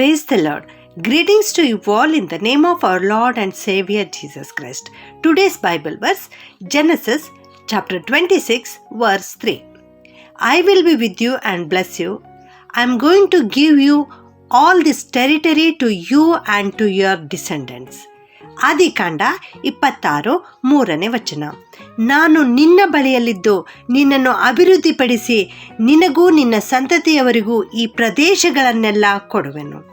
Praise the Lord. Greetings to you all in the name of our Lord and Savior Jesus Christ. Today's Bible verse Genesis chapter 26, verse 3. I will be with you and bless you. I am going to give you all this territory to you and to your descendants. ಆದಿಕಾಂಡ ಇಪ್ಪತ್ತಾರು ಮೂರನೇ ವಚನ ನಾನು ನಿನ್ನ ಬಳಿಯಲ್ಲಿದ್ದು ನಿನ್ನನ್ನು ಅಭಿವೃದ್ಧಿಪಡಿಸಿ ನಿನಗೂ ನಿನ್ನ ಸಂತತಿಯವರಿಗೂ ಈ ಪ್ರದೇಶಗಳನ್ನೆಲ್ಲ ಕೊಡುವೆನು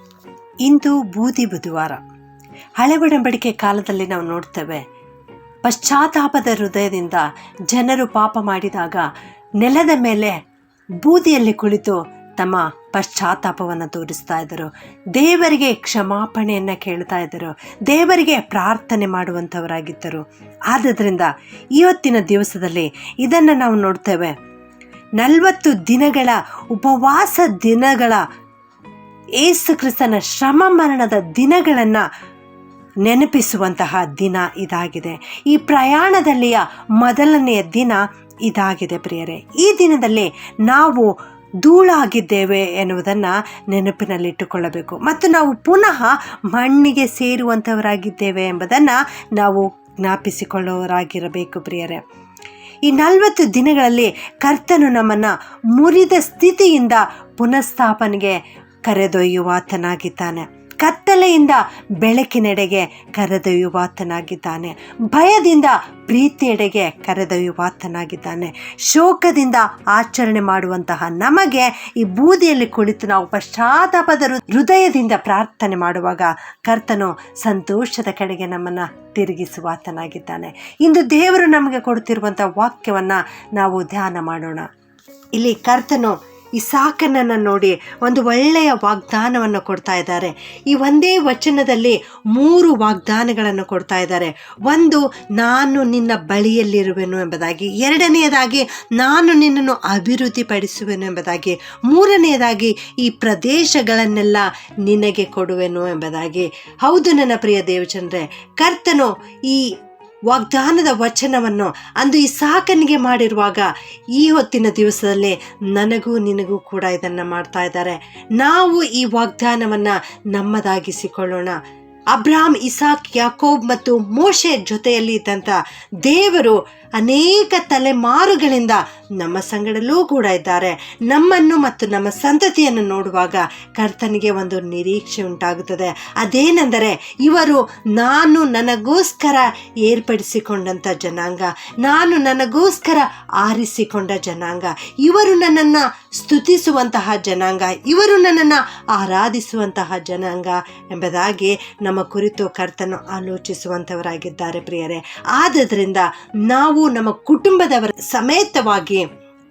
ಇಂದು ಬೂದಿ ಬುಧವಾರ. ಹಳೆ ಒಡಂಬಡಿಕೆ ಕಾಲದಲ್ಲಿ ನಾವು ನೋಡ್ತೇವೆ, ಪಶ್ಚಾತ್ತಾಪದ ಹೃದಯದಿಂದ ಜನರು ಪಾಪ ಮಾಡಿದಾಗ ನೆಲದ ಮೇಲೆ ಬೂದಿಯಲ್ಲಿ ಕುಳಿತು ತಮ್ಮ ಪಶ್ಚಾತ್ತಾಪವನ್ನು ತೋರಿಸ್ತಾ ಇದ್ದರು. ದೇವರಿಗೆ ಕ್ಷಮಾಪಣೆಯನ್ನು ಕೇಳ್ತಾ ಇದ್ದರು. ದೇವರಿಗೆ ಪ್ರಾರ್ಥನೆ ಮಾಡುವಂಥವರಾಗಿದ್ದರು. ಆದ್ದರಿಂದ ಇವತ್ತಿನ ದಿವಸದಲ್ಲಿ ಇದನ್ನು ನಾವು ನೋಡ್ತೇವೆ. ನಲವತ್ತು ದಿನಗಳ ಉಪವಾಸ ದಿನಗಳ ಏಸು ಕ್ರಿಸ್ತನ ಶ್ರಮ ಮರಣದ ದಿನಗಳನ್ನು ನೆನಪಿಸುವಂತಹ ದಿನ ಇದಾಗಿದೆ. ಈ ಪ್ರಯಾಣದಲ್ಲಿಯ ಮೊದಲನೆಯ ದಿನ ಇದಾಗಿದೆ ಪ್ರಿಯರೇ. ಈ ದಿನದಲ್ಲಿ ನಾವು ಧೂಳಾಗಿದ್ದೇವೆ ಎನ್ನುವುದನ್ನು ನೆನಪಿನಲ್ಲಿಟ್ಟುಕೊಳ್ಳಬೇಕು. ಮತ್ತು ನಾವು ಪುನಃ ಮಣ್ಣಿಗೆ ಸೇರುವಂಥವರಾಗಿದ್ದೇವೆ ಎಂಬುದನ್ನು ನಾವು ಜ್ಞಾಪಿಸಿಕೊಳ್ಳುವವರಾಗಿರಬೇಕು ಪ್ರಿಯರೇ. ಈ ನಲವತ್ತು ದಿನಗಳಲ್ಲಿ ಕರ್ತನು ನಮ್ಮನ್ನು ಮುರಿದ ಸ್ಥಿತಿಯಿಂದ ಪುನಃಸ್ಥಾಪನೆಗೆ ಕರೆದೊಯ್ಯುವಾತನಾಗಿದ್ದಾನೆ. ಕತ್ತಲೆಯಿಂದ ಬೆಳಕಿನೆಡೆಗೆ ಕರೆದೊಯ್ಯುವಾತನಾಗಿದ್ದಾನೆ. ಭಯದಿಂದ ಪ್ರೀತಿಯೆಡೆಗೆ ಕರೆದೊಯ್ಯುವಾತನಾಗಿದ್ದಾನೆ. ಶೋಕದಿಂದ ಆಚರಣೆ ಮಾಡುವಂತಹ ನಮಗೆ ಈ ಬೂದಿಯಲ್ಲಿ ಕುಳಿತು ನಾವು ಪಶ್ಚಾತ್ತಾಪದ ಹೃದಯದಿಂದ ಪ್ರಾರ್ಥನೆ ಮಾಡುವಾಗ ಕರ್ತನು ಸಂತೋಷದ ಕಡೆಗೆ ನಮ್ಮನ್ನು ತಿರುಗಿಸುವಾತನಾಗಿದ್ದಾನೆ. ಇಂದು ದೇವರು ನಮಗೆ ಕೊಡುತ್ತಿರುವಂಥ ವಾಕ್ಯವನ್ನು ನಾವು ಧ್ಯಾನ ಮಾಡೋಣ. ಇಲ್ಲಿ ಕರ್ತನು ಇಸಾಕನನ್ನು ನೋಡಿ ಒಂದು ಒಳ್ಳೆಯ ವಾಗ್ದಾನವನ್ನು ಕೊಡ್ತಾ ಇದ್ದಾರೆ. ಈ ಒಂದೇ ವಚನದಲ್ಲಿ ಮೂರು ವಾಗ್ದಾನಗಳನ್ನು ಕೊಡ್ತಾ ಇದ್ದಾರೆ. ಒಂದು, ನಾನು ನಿನ್ನ ಬಳಿಯಲ್ಲಿರುವೆನು ಎಂಬುದಾಗಿ. ಎರಡನೆಯದಾಗಿ, ನಾನು ನಿನ್ನನ್ನು ಅಭಿವೃದ್ಧಿಪಡಿಸುವೆನು ಎಂಬುದಾಗಿ. ಮೂರನೆಯದಾಗಿ, ಈ ಪ್ರದೇಶಗಳನ್ನೆಲ್ಲ ನಿನಗೆ ಕೊಡುವೆನು ಎಂಬುದಾಗಿ. ಹೌದು ನನ್ನ ಪ್ರಿಯ ದೇವಚಂದ್ರೆ, ಕರ್ತನು ಈ ವಾಗ್ದಾನದ ವಚನವನ್ನು ಅಂದು ಈ ಸಾಕನಿಗೆ ಮಾಡಿರುವಾಗ ಈ ಹೊತ್ತಿನ ದಿವಸದಲ್ಲಿ ನನಗೂ ನಿನಗೂ ಕೂಡ ಇದನ್ನು ಮಾಡ್ತಾ ಇದ್ದಾರೆ. ನಾವು ಈ ವಾಗ್ದಾನವನ್ನು ನಮ್ಮದಾಗಿಸಿಕೊಳ್ಳೋಣ. ಅಬ್ರಾಮ್, ಇಸಾಕ್, ಯಾಕೋಬ್ ಮತ್ತು ಮೋಶೆ ಜೊತೆಯಲ್ಲಿ ಇದ್ದಂಥ ದೇವರು ಅನೇಕ ತಲೆಮಾರುಗಳಿಂದ ನಮ್ಮ ಸಂಗಡಲೂ ಕೂಡ ಇದ್ದಾರೆ. ನಮ್ಮನ್ನು ಮತ್ತು ನಮ್ಮ ಸಂತತಿಯನ್ನು ನೋಡುವಾಗ ಕರ್ತನಿಗೆ ಒಂದು ನಿರೀಕ್ಷೆ ಉಂಟಾಗುತ್ತದೆ. ಅದೇನೆಂದರೆ ಇವರು, ನಾನು ನನಗೋಸ್ಕರ ಏರ್ಪಡಿಸಿಕೊಂಡಂಥ ಜನಾಂಗ, ನಾನು ನನಗೋಸ್ಕರ ಆರಿಸಿಕೊಂಡ ಜನಾಂಗ, ಇವರು ನನ್ನನ್ನು ಸ್ತುತಿಸುವಂತಹ ಜನಾಂಗ, ಇವರು ನನ್ನನ್ನು ಆರಾಧಿಸುವಂತಹ ಜನಾಂಗ ಎಂಬುದಾಗಿ ನಮ್ಮ ಕುರಿತು ಕರ್ತನು ಆಲೋಚಿಸುವಂಥವರಾಗಿದ್ದಾರೆ ಪ್ರಿಯರೇ. ಆದ್ದರಿಂದ ನಾವು ನಮ್ಮ ಕುಟುಂಬದವರ ಸಮೇತವಾಗಿ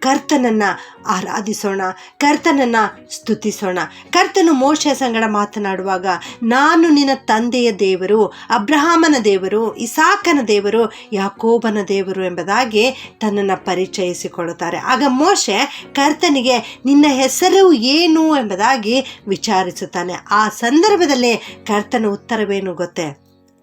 ಕರ್ತನನ್ನ ಆರಾಧಿಸೋಣ, ಕರ್ತನನ್ನ ಸ್ತುತಿಸೋಣ. ಕರ್ತನು ಮೋಶ ಸಂಗಡ ಮಾತನಾಡುವಾಗ, ನಾನು ನಿನ್ನ ತಂದೆಯ ದೇವರು, ಅಬ್ರಹಾಮನ ದೇವರು, ಇಸಾಕನ ದೇವರು, ಯಾಕೋಬನ ದೇವರು ಎಂಬುದಾಗಿ ತನ್ನನ್ನು ಪರಿಚಯಿಸಿಕೊಳ್ಳುತ್ತಾರೆ. ಆಗ ಮೋಶೆ ಕರ್ತನಿಗೆ, ನಿನ್ನ ಹೆಸರು ಏನು? ಎಂಬುದಾಗಿ ವಿಚಾರಿಸುತ್ತಾನೆ. ಆ ಸಂದರ್ಭದಲ್ಲಿ ಕರ್ತನ ಉತ್ತರವೇನು ಗೊತ್ತೇ?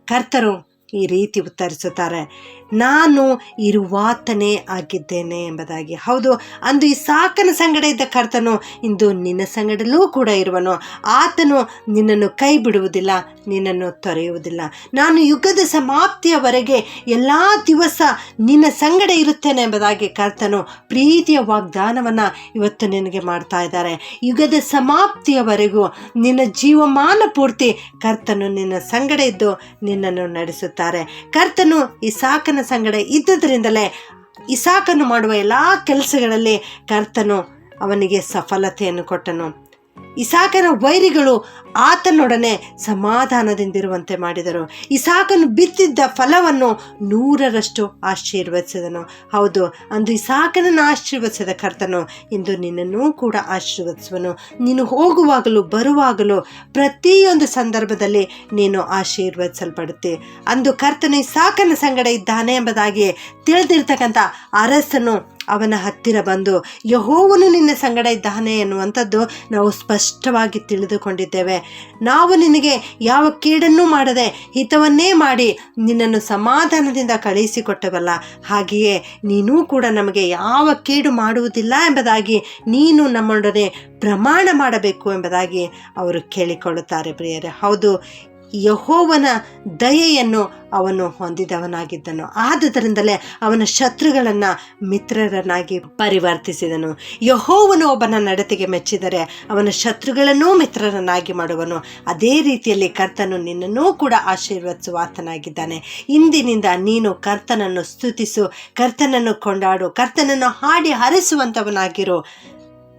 ಕರ್ತರು ಈ ರೀತಿ ಉತ್ತರಿಸುತ್ತಾರೆ. ನಾನು ಇರುವಾತನೇ ಆಗಿದ್ದೇನೆ ಎಂಬುದಾಗಿ. ಹೌದು, ಅಂದು ಈ ಸಾಕನ ಸಂಗಡ ಇದ್ದ ಕರ್ತನು ಇಂದು ನಿನ್ನ ಸಂಗಡಲೂ ಕೂಡ ಇರುವನು. ಆತನು ನಿನ್ನನ್ನು ಕೈ ಬಿಡುವುದಿಲ್ಲ ನಿನ್ನನ್ನು ತೊರೆಯುವುದಿಲ್ಲ. ನಾನು ಯುಗದ ಸಮಾಪ್ತಿಯವರೆಗೆ ಎಲ್ಲ ದಿವಸ ನಿನ್ನ ಸಂಗಡ ಇರುತ್ತೇನೆ ಎಂಬುದಾಗಿ ಕರ್ತನು ಪ್ರೀತಿಯ ವಾಗ್ದಾನವನ್ನು ಇವತ್ತು ನಿನಗೆ ಮಾಡ್ತಾ ಇದ್ದಾರೆ. ಯುಗದ ಸಮಾಪ್ತಿಯವರೆಗೂ ನಿನ್ನ ಜೀವಮಾನ ಪೂರ್ತಿ ಕರ್ತನು ನಿನ್ನ ಸಂಗಡ ಇದ್ದು ನಿನ್ನನ್ನು ನಡೆಸುತ್ತಾರೆ. ಕರ್ತನು ಈ ಸಾಕನ ಸಂಗಡ ಇದ್ದುದರಿಂದಲೇ ಇಸಾಕನ್ನು ಮಾಡುವ ಎಲ್ಲ ಕೆಲಸಗಳಲ್ಲಿ ಕರ್ತನು ಅವನಿಗೆ ಸಫಲತೆಯನ್ನು ಕೊಟ್ಟನು. ಇಸಾಕನ ವೈರಿಗಳು ಆತನೊಡನೆ ಸಮಾಧಾನದಿಂದಿರುವಂತೆ ಮಾಡಿದರು. ಇಸಾಕನು ಬಿತ್ತಿದ್ದ ಫಲವನ್ನು ನೂರರಷ್ಟು ಆಶೀರ್ವದಿಸಿದನು. ಹೌದು, ಅಂದು ಇಸಾಕನನ್ನು ಆಶೀರ್ವದಿಸಿದ ಕರ್ತನು ಇಂದು ನಿನ್ನನ್ನೂ ಕೂಡ ಆಶೀರ್ವದಿಸುವನು. ನೀನು ಹೋಗುವಾಗಲೂ ಬರುವಾಗಲೂ ಪ್ರತಿಯೊಂದು ಸಂದರ್ಭದಲ್ಲಿ ನೀನು ಆಶೀರ್ವದಿಸಲ್ಪಡುತ್ತೆ. ಅಂದು ಕರ್ತನು ಇಸಾಕನ ಸಂಗಡ ಇದ್ದಾನೆ ಎಂಬುದಾಗಿ ತಿಳಿದಿರ್ತಕ್ಕಂಥ ಅರಸನು ಅವನ ಹತ್ತಿರ ಬಂದು, ಯಹೋವನು ನಿನ್ನ ಸಂಗಡ ಇದ್ದಾನೆ ಎನ್ನುವಂಥದ್ದು ನಾವು ಸ್ಪಷ್ಟವಾಗಿ ತಿಳಿದುಕೊಂಡಿದ್ದೇವೆ. ನಾವು ನಿನಗೆ ಯಾವ ಕೀಡನ್ನೂ ಮಾಡದೆ ಹಿತವನ್ನೇ ಮಾಡಿ ನಿನ್ನನ್ನು ಸಮಾಧಾನದಿಂದ ಕಳುಹಿಸಿಕೊಟ್ಟವಲ್ಲ. ಹಾಗೆಯೇ ನೀನೂ ಕೂಡ ನಮಗೆ ಯಾವ ಕೇಡು ಮಾಡುವುದಿಲ್ಲ ಎಂಬುದಾಗಿ ನೀನು ನಮ್ಮೊಡನೆ ಪ್ರಮಾಣ ಮಾಡಬೇಕು ಎಂಬುದಾಗಿ ಅವರು ಕೇಳಿಕೊಳ್ಳುತ್ತಾರೆ ಪ್ರಿಯರೇ. ಹೌದು ಯಹೋವನ ದಯೆಯನ್ನು ಅವನು ಹೊಂದಿದವನಾಗಿದ್ದನು. ಆದುದರಿಂದಲೇ ಅವನ ಶತ್ರುಗಳನ್ನು ಮಿತ್ರರನ್ನಾಗಿ ಪರಿವರ್ತಿಸಿದನು. ಯಹೋವನು ಒಬ್ಬನ ನಡತೆಗೆ ಮೆಚ್ಚಿದರೆ ಅವನ ಶತ್ರುಗಳನ್ನೂ ಮಿತ್ರರನ್ನಾಗಿ ಮಾಡುವನು. ಅದೇ ರೀತಿಯಲ್ಲಿ ಕರ್ತನು ನಿನ್ನನ್ನೂ ಕೂಡ ಆಶೀರ್ವದಿಸುವಾತನಾಗಿದ್ದಾನೆ ಇಂದಿನಿಂದ ನೀನು ಕರ್ತನನ್ನು ಸ್ತುತಿಸು, ಕರ್ತನನ್ನು ಕೊಂಡಾಡು, ಕರ್ತನನ್ನು ಹಾಡಿ ಹರಿಸುವಂಥವನಾಗಿರು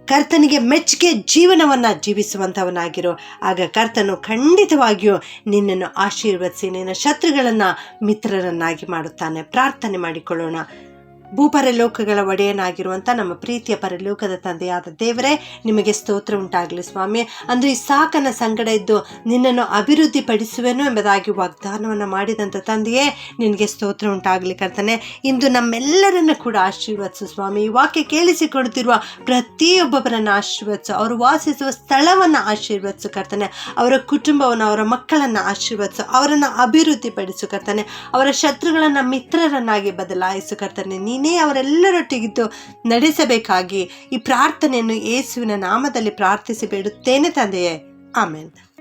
ಕರ್ತನಿಗೆ ಮೆಚ್ಚುಗೆ ಜೀವನವನ್ನು ಜೀವಿಸುವಂಥವನಾಗಿರೋ. ಆಗ ಕರ್ತನು ಖಂಡಿತವಾಗಿಯೂ ನಿನ್ನನ್ನು ಆಶೀರ್ವದಿಸಿ ನಿನ್ನ ಶತ್ರುಗಳನ್ನು ಮಿತ್ರರನ್ನಾಗಿ ಮಾಡುತ್ತಾನೆ. ಪ್ರಾರ್ಥನೆ ಮಾಡಿಕೊಳ್ಳೋಣ. ಭೂಪರಲೋಕಗಳ ಒಡೆಯನಾಗಿರುವಂಥ ನಮ್ಮ ಪ್ರೀತಿಯ ಪರಲೋಕದ ತಂದೆಯಾದ ದೇವರೇ, ನಿಮಗೆ ಸ್ತೋತ್ರ ಉಂಟಾಗಲಿ ಸ್ವಾಮಿ. ಅಂದರೆ ಈ ಸಾಕನ ಸಂಗಡ ಇದ್ದು ನಿನ್ನನ್ನು ಅಭಿವೃದ್ಧಿ ಪಡಿಸುವೆನು ಎಂಬುದಾಗಿ ವಾಗ್ದಾನವನ್ನು ಮಾಡಿದಂಥ ತಂದೆಯೇ, ನಿನಗೆ ಸ್ತೋತ್ರ ಉಂಟಾಗಲಿ ಕರ್ತನೆ. ಇಂದು ನಮ್ಮೆಲ್ಲರನ್ನು ಕೂಡ ಆಶೀರ್ವದಿಸು ಸ್ವಾಮಿ. ಈ ವಾಕ್ಯ ಕೇಳಿಸಿಕೊಡುತ್ತಿರುವ ಪ್ರತಿಯೊಬ್ಬರನ್ನು ಆಶೀರ್ವದಿಸು. ಅವರು ವಾಸಿಸುವ ಸ್ಥಳವನ್ನು ಆಶೀರ್ವದಿಸು ಕರ್ತನೆ. ಅವರ ಕುಟುಂಬವನ್ನು, ಅವರ ಮಕ್ಕಳನ್ನು ಆಶೀರ್ವದಿಸು. ಅವರನ್ನು ಅಭಿವೃದ್ಧಿ ಪಡಿಸು ಕರ್ತನೆ. ಅವರ ಶತ್ರುಗಳನ್ನು, ಮಿತ್ರರನ್ನಾಗಿ ಬದಲಾಯಿಸು ಕರ್ತನೆ. ನೀನೇ ಅವರೆಲ್ಲರೊಟ್ಟಿಗಿದ್ದು ನಡೆಸಬೇಕಾಗಿ ಈ ಪ್ರಾರ್ಥನೆಯನ್ನು ಯೇಸುವಿನ ನಾಮದಲ್ಲಿ ಪ್ರಾರ್ಥಿಸಿ ಬಿಡುತ್ತೇನೆ ತಂದೆಯೇ. ಆಮೇಲೆ